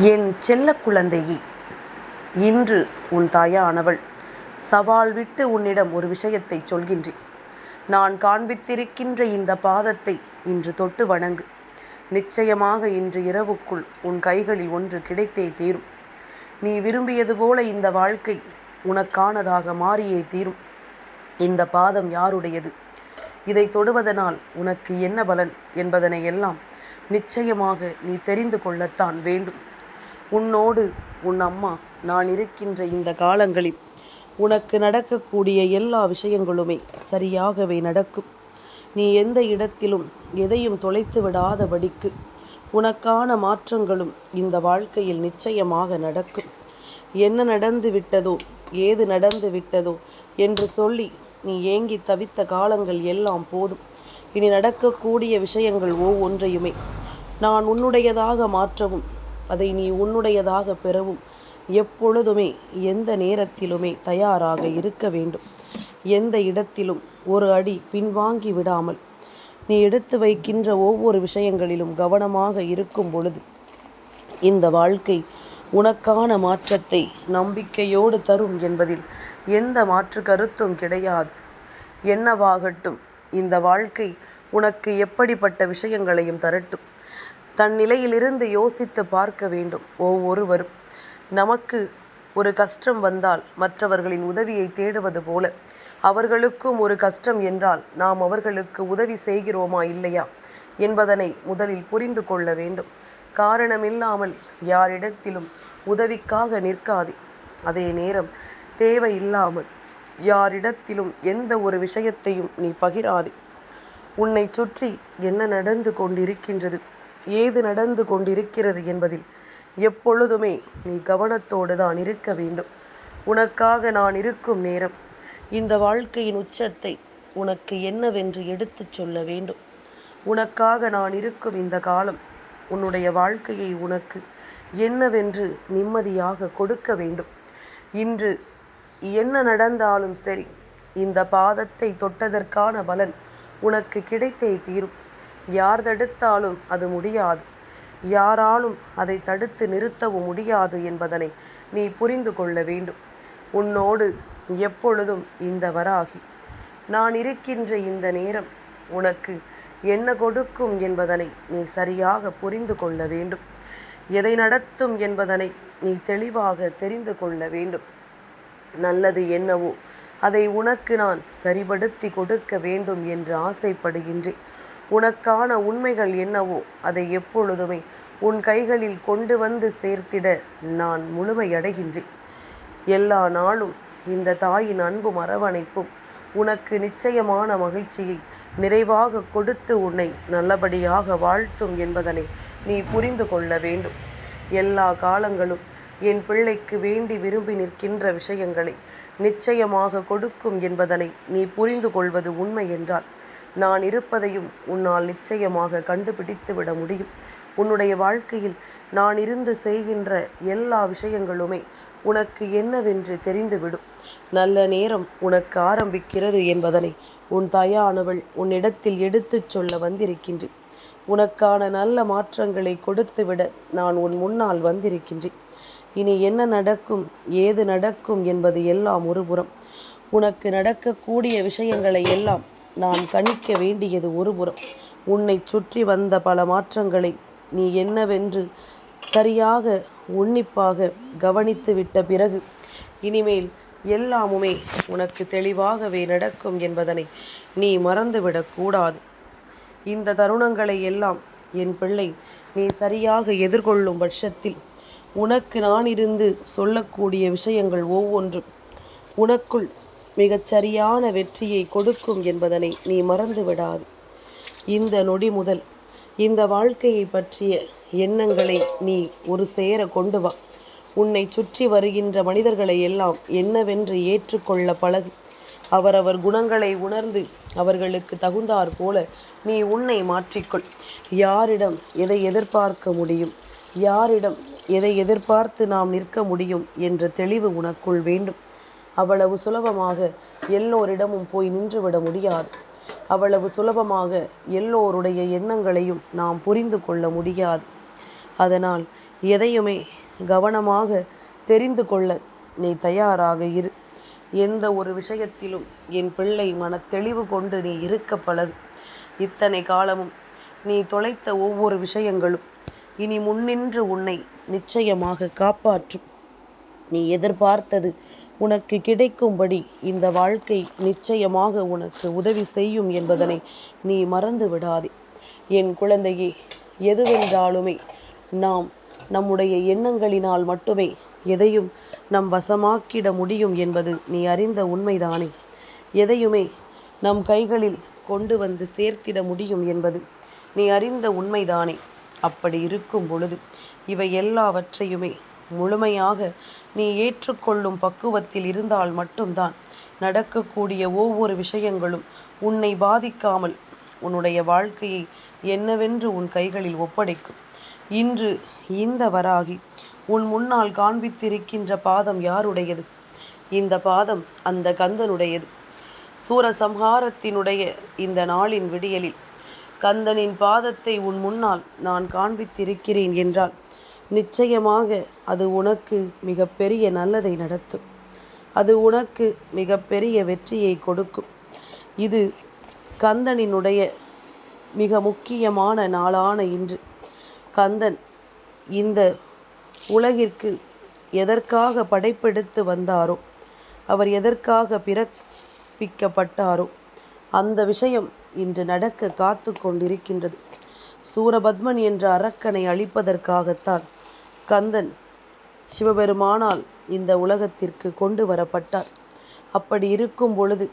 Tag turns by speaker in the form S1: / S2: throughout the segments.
S1: என் செல்ல குழந்தையே இன்று உன் தாயானவள் சவால் விட்டு உன்னிடம் ஒரு விஷயத்தை சொல்கின்றேன். நான் காண்பித்திருக்கின்ற இந்த பாதத்தை இன்று தொட்டு வணங்கு. நிச்சயமாக இன்று இரவுக்குள் உன் கைகளில் ஒன்று கிடைத்தே தீரும். நீ விரும்பியது போல இந்த வாழ்க்கை உனக்கானதாக மாறியே தீரும். இந்த பாதம் யாருடையது? இதை தொடுவதனால் உனக்கு என்ன பலன் என்பதனை எல்லாம் நிச்சயமாக நீ தெரிந்து கொள்ளத்தான் வேண்டும். உன்னோடு உன் அம்மா நான் இருக்கின்ற இந்த காலங்களில் உனக்கு நடக்கக்கூடிய எல்லா விஷயங்களுமே சரியாகவே நடக்கும். நீ எந்த இடத்திலும் எதையும் தொலைத்து விடாதபடிக்கு உனக்கான மாற்றங்களும் இந்த வாழ்க்கையில் நிச்சயமாக நடக்கும். என்ன நடந்து விட்டதோ ஏது நடந்து விட்டதோ என்று சொல்லி நீ ஏங்கி தவித்த காலங்கள் எல்லாம் போதும். இனி நடக்கக்கூடிய விஷயங்கள் ஒவ்வொன்றையுமே நான் உன்னுடையதாக மாற்றவும் அதை நீ உன்னுடையதாக பெறவும். எப்பொழுதுமே எந்த நேரத்திலுமே தயாராக இருக்க வேண்டும். எந்த இடத்திலும் ஒரு அடி பின்வாங்கி விடாமல். நீ எடுத்து வைக்கின்ற ஒவ்வொரு விஷயங்களிலும் கவனமாக இருக்கும் பொழுது இந்த வாழ்க்கை உனக்கான மாற்றத்தை நம்பிக்கையோடு தரும் என்பதில் எந்த மாற்று கருத்தும் கிடையாது. என்னவாகட்டும் இந்த வாழ்க்கை உனக்கு எப்படிப்பட்ட விஷயங்களையும் தரட்டும். தன் நிலையிலிருந்து யோசித்து பார்க்க வேண்டும் ஒவ்வொருவரும். நமக்கு ஒரு கஷ்டம் வந்தால் மற்றவர்களின் உதவியை தேடுவது போல. அவர்களுக்கும் ஒரு கஷ்டம் என்றால் நாம் அவர்களுக்கு உதவி செய்கிறோமா இல்லையா என்பதனை முதலில் புரிந்து கொள்ள வேண்டும். காரணமில்லாமல் யாரிடத்திலும் உதவிக்காக நிற்காதே. அதே நேரம் தேவையில்லாமல் யாரிடத்திலும் எந்த ஒரு விஷயத்தையும் நீ பகிராதே. உன்னை சுற்றி என்ன நடந்து கொண்டிருக்கின்றது? ஏது நடந்து கொண்டிருக்கிறது என்பதில் எப்பொழுதுமே நீ கவனத்தோடு தான் இருக்க வேண்டும். உனக்காக நான் இருக்கும் நேரம் இந்த வாழ்க்கையின் உச்சத்தை உனக்கு என்னவென்று எடுத்துச் சொல்ல வேண்டும். உனக்காக நான் இருக்கும் இந்த காலம் உன்னுடைய வாழ்க்கையை உனக்கு என்னவென்று நிம்மதியாக கொடுக்க வேண்டும். இன்று என்ன நடந்தாலும் சரி இந்த பாதத்தை தொட்டதற்கான பலன் உனக்கு கிடைத்தே தீரும். யார் தடுத்தாலும் அது முடியாது. யாராலும் அதை தடுத்து நிறுத்தவும் முடியாது என்பதனை நீ புரிந்து கொள்ள வேண்டும். உன்னோடு எப்பொழுதும் இந்த வராகி நான் இருக்கின்ற இந்த நேரம் உனக்கு என்ன கொடுக்கும் என்பதனை நீ சரியாக புரிந்து கொள்ள வேண்டும். எதை நடத்தும் என்பதனை நீ தெளிவாக தெரிந்து கொள்ள வேண்டும். நல்லது என்னவோ அதை உனக்கு நான் சரிபடுத்தி கொடுக்க வேண்டும் என்று ஆசைப்படுகின்றேன். உனக்கான உண்மைகள் என்னவோ அதை எப்பொழுதுமே உன் கைகளில் கொண்டு வந்து சேர்த்திட நான் முழுமையடைகின்றேன். எல்லா நாளும் இந்த தாயின் அன்பும் அரவணைப்பும் உனக்கு நிச்சயமான மகிழ்ச்சியை நிறைவாக கொடுத்து உன்னை நல்லபடியாக வாழ்த்தும் என்பதனை நீ புரிந்து கொள்ள வேண்டும். எல்லா காலங்களும் என் பிள்ளைக்கு வேண்டி விரும்பி நிற்கின்ற விஷயங்களை நிச்சயமாக கொடுக்கும் என்பதனை நீ புரிந்து கொள்வது உண்மை என்றால் நான் இருப்பதையும் உன்னால் நிச்சயமாக கண்டுபிடித்து விட முடியும். உன்னுடைய வாழ்க்கையில் நான் இருந்து செய்கின்ற எல்லா விஷயங்களுமே உனக்கு என்னவென்று தெரிந்துவிடும். நல்ல நேரம் உனக்கு ஆரம்பிக்கிறது என்பதனை உன் தாயானவள் உன்னிடத்தில் எடுத்துச் சொல்ல வந்திருக்கின்றேன். உனக்கான நல்ல மாற்றங்களை கொடுத்துவிட நான் உன் முன்னால் வந்திருக்கின்றேன். இனி என்ன நடக்கும் ஏது நடக்கும் என்பது எல்லாம் ஒருபுறம். உனக்கு நடக்கக்கூடிய விஷயங்களை எல்லாம் நான் கணிக்க வேண்டியது ஒருபுறம். உன்னை சுற்றி வந்த பல மாற்றங்களை நீ என்னவென்று சரியாக உன்னிப்பாக கவனித்து விட்ட பிறகு இனிமேல் எல்லாமுமே உனக்கு தெளிவாகவே நடக்கும் என்பதனை நீ மறந்துவிடக்கூடாது இந்த தருணங்களை எல்லாம் என் பிள்ளை நீ சரியாக எதிர்கொள்ளும் பட்சத்தில் உனக்கு நான் இருந்து சொல்லக்கூடிய விஷயங்கள் ஒவ்வொன்றும் உனக்குள் மிகச்சரியான வெற்றியை கொடுக்கும் என்பதனை நீ மறந்து விடாது இந்த நொடி முதல் இந்த வாழ்க்கையை பற்றிய எண்ணங்களை நீ ஒரு சேர கொண்டு வா. உன்னை சுற்றி வருகின்ற மனிதர்களை எல்லாம் என்னவென்று ஏற்றுக்கொள்ள பழகு. அவரவர் குணங்களை உணர்ந்து அவர்களுக்கு தகுந்தாற் போல நீ உன்னை மாற்றிக்கொள். யாரிடம் எதை எதிர்பார்க்க முடியும் யாரிடம் எதை எதிர்பார்த்து நாம் நிற்க முடியும் என்ற தெளிவு உனக்குள் வேண்டும். அவ்வளவு சுலபமாக எல்லோரிடமும் போய் நின்றுவிட முடியாது. அவ்வளவு சுலபமாக எல்லோருடைய எண்ணங்களையும் நாம் புரிந்து கொள்ள முடியாது. அதனால் எதையுமே கவனமாக தெரிந்து கொள்ள நீ தயாராக இரு. எந்த ஒரு விஷயத்திலும் என் பிள்ளை மனத்தெளிவு கொண்டு நீ இருக்க பழகு. இத்தனை காலமும் நீ தொலைத்த ஒவ்வொரு விஷயங்களும் இனி முன்னின்று உன்னை நிச்சயமாக காப்பாற்றும். நீ எதிர்பார்த்தது உனக்கு கிடைக்கும்படி இந்த வாழ்க்கை நிச்சயமாக உனக்கு உதவி செய்யும் என்பதனை நீ மறந்து விடாதே என் குழந்தையே எதுவென்றாலுமே நாம் நம்முடைய எண்ணங்களினால் மட்டுமே எதையும் நம் வசமாக்கிட முடியும் என்பது நீ அறிந்த உண்மைதானே. எதையுமே நம் கைகளில் கொண்டு வந்து சேர்த்திட முடியும் என்பது நீ அறிந்த உண்மைதானே. அப்படி இருக்கும் பொழுது இவை எல்லாவற்றையுமே முழுமையாக நீ ஏற்றுக்கொள்ளும் பக்குவத்தில் இருந்தால் மட்டும்தான் நடக்கக்கூடிய ஒவ்வொரு விஷயங்களும் உன்னை பாதிக்காமல் உன்னுடைய வாழ்க்கையை என்னவென்று உன் கைகளில் ஒப்படைக்கும். இன்று இந்த வராகி உன் முன்னால் காண்பித்திருக்கின்ற பாதம் யாருடையது? இந்த பாதம் அந்த கந்தனுடையது. சூரசம்ஹாரத்தினுடைய இந்த நாளின் விடியலில் கந்தனின் பாதத்தை உன் முன்னால் நான் காண்பித்திருக்கிறேன் என்றால் நிச்சயமாக அது உனக்கு மிகப்பெரிய நல்லதை நடத்தும். அது உனக்கு மிகப்பெரிய வெற்றியை கொடுக்கும். இது கந்தனினுடைய மிக முக்கியமான நாளான இன்று. கந்தன் இந்த உலகிற்கு எதற்காக படைப்பெடுத்து வந்தாரோ அவர் எதற்காக பிறப்பிக்கப்பட்டாரோ அந்த விஷயம் இன்று நடக்க காத்து கொண்டிருக்கின்றது. சூரபத்மன் என்ற அரக்கனை அழிப்பதற்காகத்தான் கந்தன் சிவபெருமானால் இந்த உலகத்திற்கு கொண்டு வரப்பட்டார். அப்படி இருக்கும் பொழுது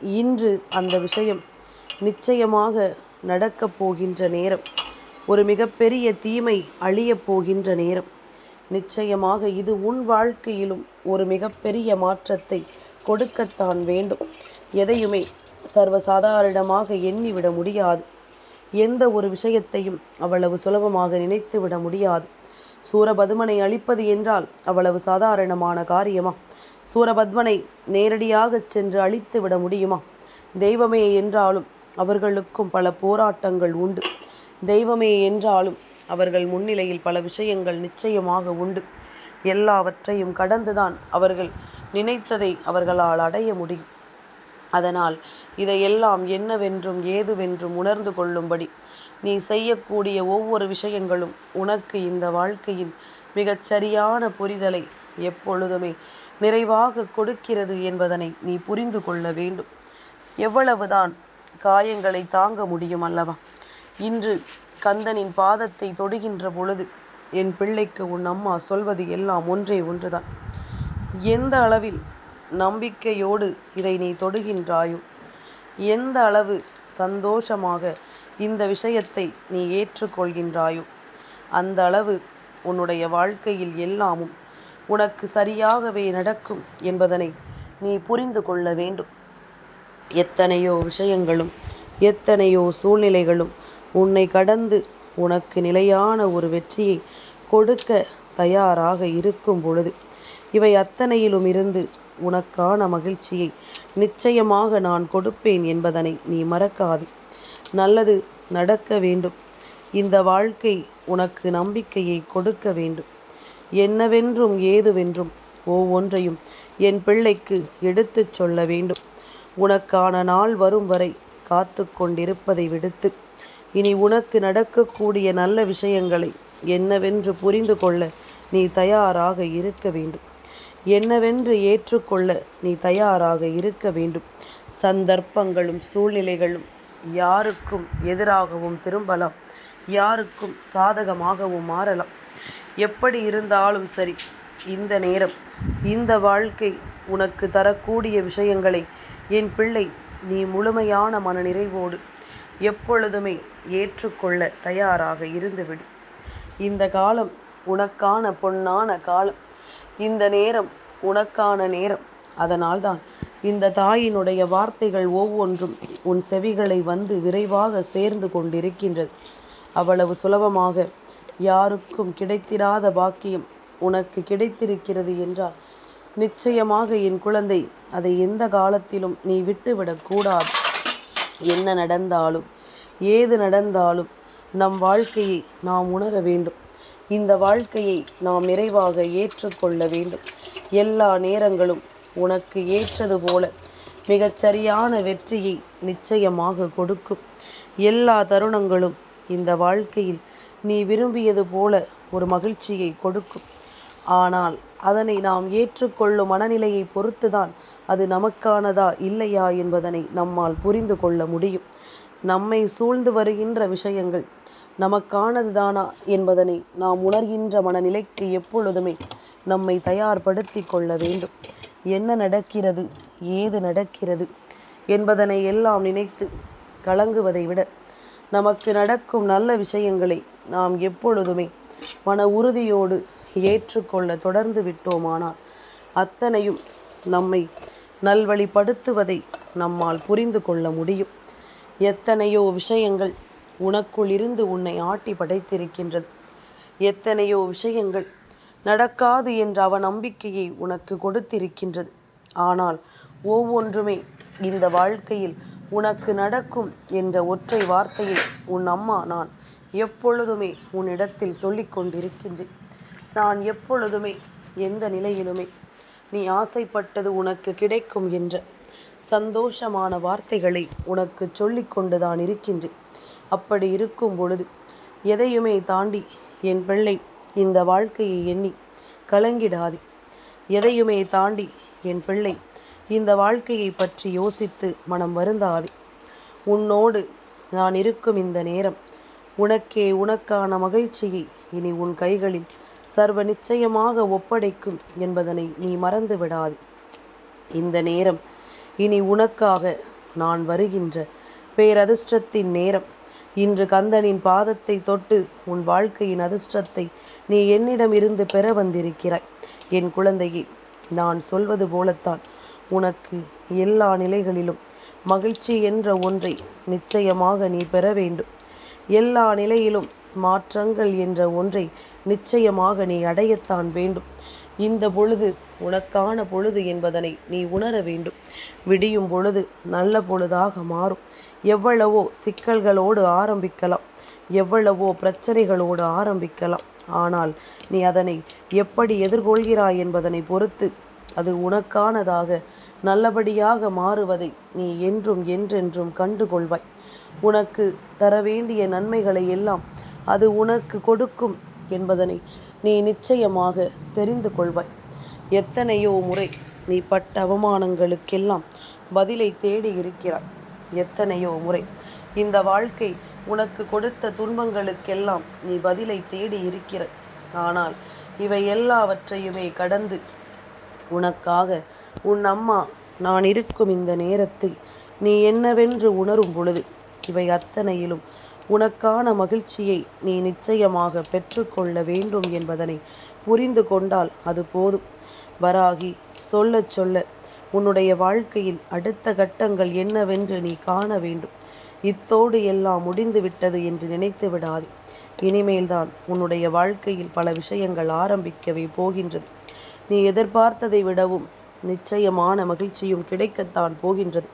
S1: இன்று அந்த விஷயம் நிச்சயமாக நடக்கப் போகின்ற நேரம். ஒரு மிகப்பெரிய தீமை அழியப் போகின்ற நேரம். நிச்சயமாக இது உன் வாழ்க்கையிலும் ஒரு மிகப்பெரிய மாற்றத்தை கொடுக்கத்தான் வேண்டும். எதையுமே சர்வசாதாரணமாக எண்ணிவிட முடியாது. எந்த ஒரு விஷயத்தையும் அவ்வளவு சுலபமாக நினைத்துவிட முடியாது. சூரபத்மனை அழிப்பது என்றால் அவ்வளவு சாதாரணமான காரியமா? சூரபத்மனை நேரடியாக சென்று அழித்து விட முடியுமா? தெய்வமே என்றாலும் அவர்களுக்கும் பல போராட்டங்கள் உண்டு. தெய்வமே என்றாலும் அவர்கள் முன்னிலையில் பல விஷயங்கள் நிச்சயமாக உண்டு. எல்லாவற்றையும் கடந்துதான் அவர்கள் நினைத்ததை அவர்களால் அடைய முடியும். அதனால் இதையெல்லாம் என்னவென்றும் ஏதுவென்றும் உணர்ந்து கொள்ளும்படி நீ செய்யக்கூடிய ஒவ்வொரு விஷயங்களும் உனக்கு இந்த வாழ்க்கையின் மிகச் சரியான புரிதலை எப்பொழுதுமே நிறைவாக கொடுக்கிறது என்பதனை நீ புரிந்து கொள்ள வேண்டும். எவ்வளவுதான் காயங்களை தாங்க முடியும் அல்லவா? இன்று கந்தனின் பாதத்தை தொடுகின்ற பொழுது என் பிள்ளைக்கு உன் அம்மா சொல்வது எல்லாம் ஒன்றே ஒன்றுதான். எந்த அளவில் நம்பிக்கையோடு இதை நீ தொடுகின்றாயோ எந்த அளவு சந்தோஷமாக இந்த விஷயத்தை நீ ஏற்றுக்கொள்கின்றாயோ? அந்த அளவு உன்னுடைய வாழ்க்கையில் எல்லாமும் உனக்கு சரியாகவே நடக்கும் என்பதனை நீ புரிந்து கொள்ள வேண்டும். எத்தனையோ விஷயங்களும் எத்தனையோ சூழ்நிலைகளும் உன்னை கடந்து உனக்கு நிலையான ஒரு வெற்றியை கொடுக்க தயாராக இருக்கும் பொழுது இவை அத்தனையிலும் இருந்து உனக்கான மகிழ்ச்சியை நிச்சயமாக நான் கொடுப்பேன் என்பதனை நீ மறக்காது. நல்லது நடக்க வேண்டும். இந்த வாழ்க்கை உனக்கு நம்பிக்கையை கொடுக்க வேண்டும். என்னவென்றும் ஏதுவென்றும் ஒவ்வொன்றையும் என் பிள்ளைக்கு எடுத்துச் சொல்ல வேண்டும். உனக்கான நாள் வரும் வரை காத்து கொண்டிருப்பதை விடுத்து இனி உனக்கு நடக்கக்கூடிய நல்ல விஷயங்களை என்னவென்று புரிந்து கொள்ள நீ தயாராக இருக்க வேண்டும். என்னவென்று ஏற்றுக்கொள்ள நீ தயாராக இருக்க வேண்டும். சந்தர்ப்பங்களும் சூழ்நிலைகளும் யாருக்கும் எதிராகவும் திரும்பலாம். யாருக்கும் சாதகமாகவும் மாறலாம். எப்படி இருந்தாலும் சரி இந்த நேரம் இந்த வாழ்க்கை உனக்கு தரக்கூடிய விஷயங்களை என் பிள்ளை நீ முழுமையான மனநிறைவோடு எப்பொழுதுமே ஏற்றுக்கொள்ள தயாராக இருந்துவிடு. இந்த காலம் உனக்கான பொன்னான காலம். இந்த நேரம் உனக்கான நேரம். அதனால்தான் இந்த தாயினுடைய வார்த்தைகள் ஒவ்வொன்றும் உன் செவிகளை வந்து விரைவாக சேர்ந்து கொண்டிருக்கின்றது. அவ்வளவு சுலபமாக யாருக்கும் கிடைத்திராத பாக்கியம் உனக்கு கிடைத்திருக்கிறது என்றால் நிச்சயமாக என் குழந்தை அதை எந்த காலத்திலும் நீ விட்டுவிடக்கூடாது என்ன நடந்தாலும் ஏது நடந்தாலும் நம் வாழ்க்கையை நாம் உணர வேண்டும். இந்த வாழ்க்கையை நாம் நிறைவாக ஏற்றுக்கொள்ள வேண்டும். எல்லா நேரங்களும் உனக்கு ஏற்றது போல. மிகச்சரியான வெற்றியை நிச்சயமாக கொடுக்கும். எல்லா தருணங்களும் இந்த வாழ்க்கையில் நீ விரும்பியது போல ஒரு மகிழ்ச்சியை கொடுக்கும். ஆனால் அதனை நாம் ஏற்றுக்கொள்ளும் மனநிலையை பொறுத்துதான் அது நமக்கானதா இல்லையா என்பதனை நம்மால் புரிந்து கொள்ள முடியும். நம்மை சூழ்ந்து வருகின்ற விஷயங்கள் நமக்கானதுதானா என்பதனை நாம் உணர்கின்ற மனநிலைக்கு எப்பொழுதுமே நம்மை தயார்படுத்தி கொள்ள வேண்டும். என்ன நடக்கிறது ஏது நடக்கிறது என்பதனை எல்லாம் நினைத்து கலங்குவதை விட நமக்கு நடக்கும் நல்ல விஷயங்களை நாம் எப்பொழுதுமே மன உறுதியோடு ஏற்றுக்கொள்ள தொடர்ந்து விட்டோமானால் அத்தனையும் நம்மை நல்வழிப்படுத்துவதை நம்மால் புரிந்து கொள்ள முடியும். எத்தனையோ விஷயங்கள் உனக்குள் இருந்து உன்னை ஆட்டி படைத்திருக்கின்றது. எத்தனையோ விஷயங்கள் நடக்காது என்ற அவநம்பிக்கையை உனக்கு கொடுத்திருக்கின்றது. ஆனால் ஒவ்வொன்றுமே இந்த வாழ்க்கையில் உனக்கு நடக்கும் என்ற ஒற்றை வார்த்தையை உன் அம்மா நான் எப்பொழுதுமே உன்னிடத்தில் சொல்லி கொண்டிருக்கின்றேன். நான் எப்பொழுதுமே எந்த நிலையிலுமே நீ ஆசைப்பட்டது உனக்கு கிடைக்கும் என்ற சந்தோஷமான வார்த்தைகளை உனக்கு சொல்லி கொண்டுதான் இருக்கின்றேன். அப்படி இருக்கும் பொழுது எதையுமே தாண்டி என் பிள்ளை இந்த வாழ்க்கையை எண்ணி கலங்கிடாதே. எதையுமே தாண்டி என் பிள்ளை இந்த வாழ்க்கையை பற்றி யோசித்து மனம் வருந்தாதே. உன்னோடு நான் இருக்கும் இந்த நேரம் உனக்கே உனக்கான மகிழ்ச்சியை இனி உன் கைகளில் சர்வ நிச்சயமாக ஒப்படைக்கும் என்பதனை நீ மறந்து விடாதே. இந்த நேரம் இனி உனக்காக நான் வருகின்ற பேரதிர்ஷ்டத்தின் நேரம் இன்று கந்தனின் பாதத்தை தொட்டு உன் வாழ்க்கையின் அதிர்ஷ்டத்தை நீ என்னிடம் இருந்து பெற வந்திருக்கிறாய். என் குழந்தையே நான் சொல்வது போலத்தான். உனக்கு எல்லா நிலைகளிலும் மகிழ்ச்சி என்ற ஒன்றை நிச்சயமாக நீ பெற வேண்டும். எல்லா நிலையிலும் மாற்றங்கள் என்ற ஒன்றை நிச்சயமாக நீ அடையத்தான் வேண்டும். இந்த பொழுது உனக்கான பொழுது என்பதனை நீ உணர வேண்டும். விடியும் பொழுது நல்ல பொழுதாக மாறும். எவ்வளவோ சிக்கல்களோடு ஆரம்பிக்கலாம். எவ்வளவோ பிரச்சனைகளோடு ஆரம்பிக்கலாம். ஆனால் நீ அதனை எப்படி எதிர்கொள்கிறாய் என்பதனை பொறுத்து அது உனக்கானதாக நல்லபடியாக மாறுவதை நீ என்றும் என்றென்றும் கண்டுகொள்வாய். உனக்கு தர வேண்டிய நன்மைகளை எல்லாம் அது உனக்கு கொடுக்கும் என்பதனை நீ நிச்சயமாக தெரிந்து கொள்வாய். எத்தனையோ முறை நீ பட்ட அவமானங்களுக்கெல்லாம் பதிலை தேடி இருக்கிறாய். எத்தனையோ முறை. இந்த வாழ்க்கை உனக்கு கொடுத்த துன்பங்களுக்கெல்லாம் நீ பதிலை தேடி இருக்கிற. ஆனால் இவை எல்லாவற்றையுமே கடந்து உனக்காக உன் அம்மா நான் இருக்கும் இந்த நேரத்தில் நீ என்னவென்று உணரும் பொழுது இவை அத்தனையிலும் உனக்கான மகிழ்ச்சியை நீ நிச்சயமாக பெற்றுக்கொள்ள வேண்டும் என்பதனை புரிந்து கொண்டால் அது போதும். வராகி சொல்ல சொல்ல உன்னுடைய வாழ்க்கையில் அடுத்த கட்டங்கள் என்னவென்று நீ காண வேண்டும். இத்தோடு எல்லாம் முடிந்து விட்டது என்று நினைத்து விடாது. இனிமேல்தான் உன்னுடைய வாழ்க்கையில் பல விஷயங்கள் ஆரம்பிக்கவே போகின்றது. நீ எதிர்பார்த்ததை விடவும் நிச்சயமான மகிழ்ச்சியும் கிடைக்கத்தான் போகின்றது.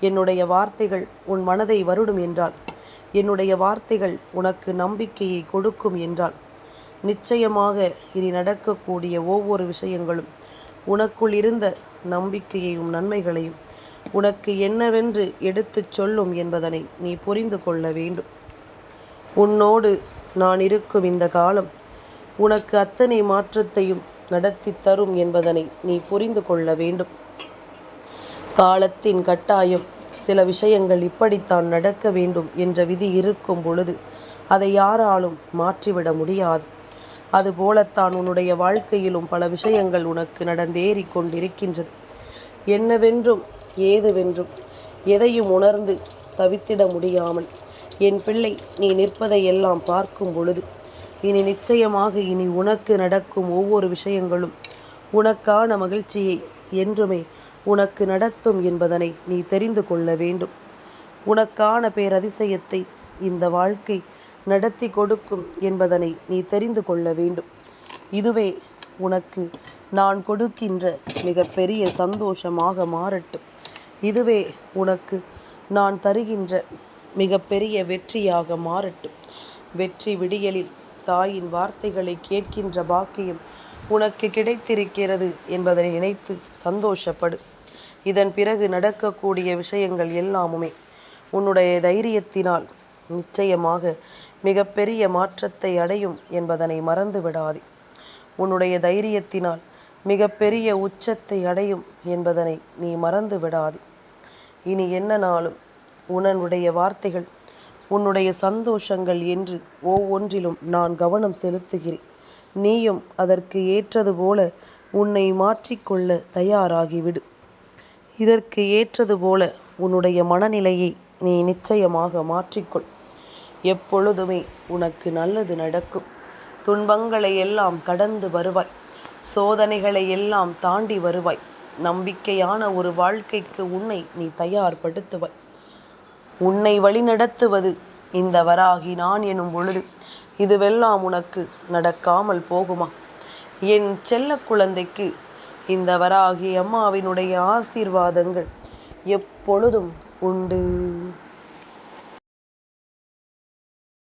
S1: என்னுடைய வார்த்தைகள் உன் மனதை வருடும் என்றால் என்னுடைய வார்த்தைகள் உனக்கு நம்பிக்கையை கொடுக்கும் என்றால் நிச்சயமாக இனி நடக்கக்கூடிய ஒவ்வொரு விஷயங்களும் உனக்குள் இருந்த நம்பிக்கையையும் நன்மைகளையும் உனக்கு என்னவென்று எடுத்துச் சொல்லும் என்பதனை நீ புரிந்து கொள்ள வேண்டும். உன்னோடு நான் இருக்கும் இந்த காலம் உனக்கு அத்தனை மாற்றத்தையும் நடத்தி தரும் என்பதனை நீ புரிந்து கொள்ள வேண்டும். காலத்தின் கட்டாயம் சில விஷயங்கள் இப்படித்தான் நடக்க வேண்டும் என்ற விதி இருக்கும் பொழுது அதை யாராலும் மாற்றிவிட முடியாது. அதுபோலத்தான் உன்னுடைய வாழ்க்கையிலும் பல விஷயங்கள் உனக்கு நடந்தேறி கொண்டிருக்கின்றது என்னவென்றும் ஏதுவென்றும் எதையும் உணர்ந்து தவித்திட முடியாமல் என் பிள்ளை நீ நிற்பதை எல்லாம் பார்க்கும் பொழுது இனி நிச்சயமாக இனி உனக்கு நடக்கும் ஒவ்வொரு விஷயங்களும் உனக்கான மகிழ்ச்சியை என்றுமே உனக்கு நடத்தும் என்பதனை நீ தெரிந்து கொள்ள வேண்டும். உனக்கான பேரதிசயத்தை இந்த வாழ்க்கை நடத்தி கொடுக்கும் என்பதனை நீ தெரிந்து கொள்ள வேண்டும். இதுவே உனக்கு நான் கொடுக்கின்ற மிகப்பெரிய சந்தோஷமாக மாறட்டும். இதுவே உனக்கு நான் தருகின்ற மிகப்பெரிய வெற்றியாக மாறட்டும். வெற்றி விடியலில் தாயின் வார்த்தைகளை கேட்கின்ற பாக்கியம் உனக்கு கிடைத்திருக்கிறது என்பதை நினைத்து சந்தோஷப்படு. இதன் பிறகு நடக்கக்கூடிய விஷயங்கள் எல்லாமுமே உன்னுடைய தைரியத்தினால் நிச்சயமாக மிகப்பெரிய மாற்றத்தை அடையும் என்பதனை மறந்து விடாதே உன்னுடைய தைரியத்தினால் மிகப்பெரிய உச்சத்தை அடையும் என்பதனை நீ மறந்து விடாதே இனி என்ன நாளும் உனனுடைய வார்த்தைகள் உன்னுடைய சந்தோஷங்கள் என்று ஒவ்வொன்றிலும் நான் கவனம் செலுத்துகிறேன். நீயும் அதற்கு ஏற்றது போல உன்னை மாற்றிக்கொள்ள தயாராகிவிடு. இதற்கு ஏற்றது போல உன்னுடைய மனநிலையை நீ நிச்சயமாக மாற்றிக்கொள். எப்பொழுதுமே உனக்கு நல்லது நடக்கும். துன்பங்களை எல்லாம் கடந்து வருவாய். சோதனைகளை எல்லாம் தாண்டி வருவாய். நம்பிக்கையான ஒரு வாழ்க்கைக்கு உன்னை நீ தயார்படுத்துவாய். உன்னை வழிநடத்துவது இந்த வராகி நான் எனும் பொழுது இதுவெல்லாம் உனக்கு நடக்காமல் போகுமா? என் செல்ல குழந்தைக்கு இந்த வராகி அம்மாவினுடைய ஆசீர்வாதங்கள் எப்பொழுதும் உண்டு.